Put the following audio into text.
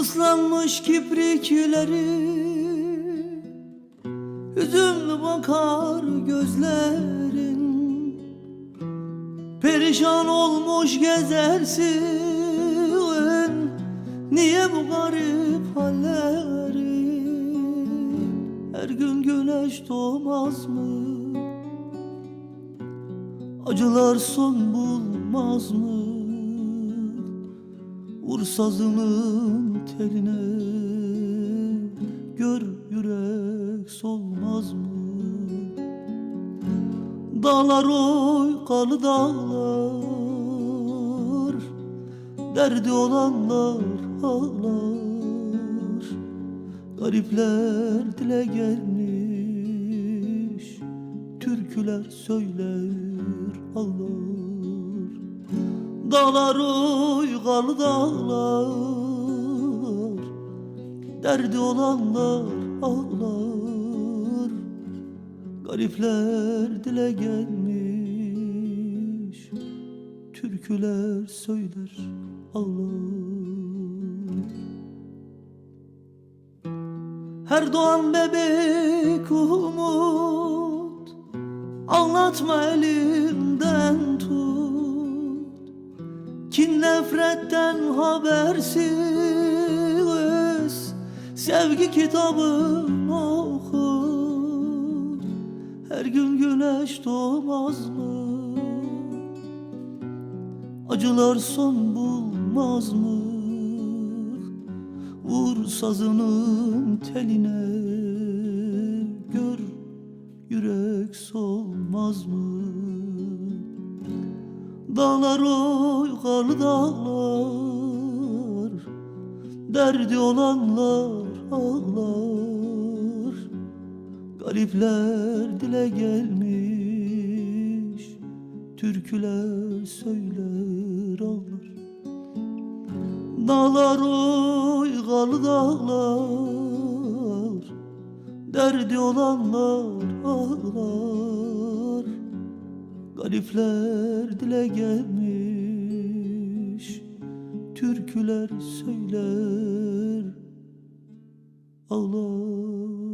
Islanmış kiprikleri Hüzünlü bakar gözlerin. Perişan olmuş gezersin Niye bu garip hallerin? Her gün güneş doğmaz mı? Acılar son bulmaz mı Vur sazının teline Gör yürek solmaz mı? Dağlar oy kalı dağlar Derdi olanlar ağlar. Garipler dile gelmiş Türküler söyler ağlar Dağlar oy kalı dağlar. Derdi olanlar ağlar. Garipler dile gelmiş Türküler söyler ağlar. Her doğan bebek umut Anlatma elimden nefretten habersiz Sevgi kitabını oku Her gün güneş doğmaz mı? Acılar son bulmaz mı? Vur sazının teline Gör yürek solmaz mı? Dağlar oy karlı dağlar. Derdi olanlar ağlar. Garipler dile gelmiş Türküler söyler ağlar. Dağlar oy karlı dağlar. Derdi olanlar ağlar Garipler dile gelmiş Türküler söyler Ağlar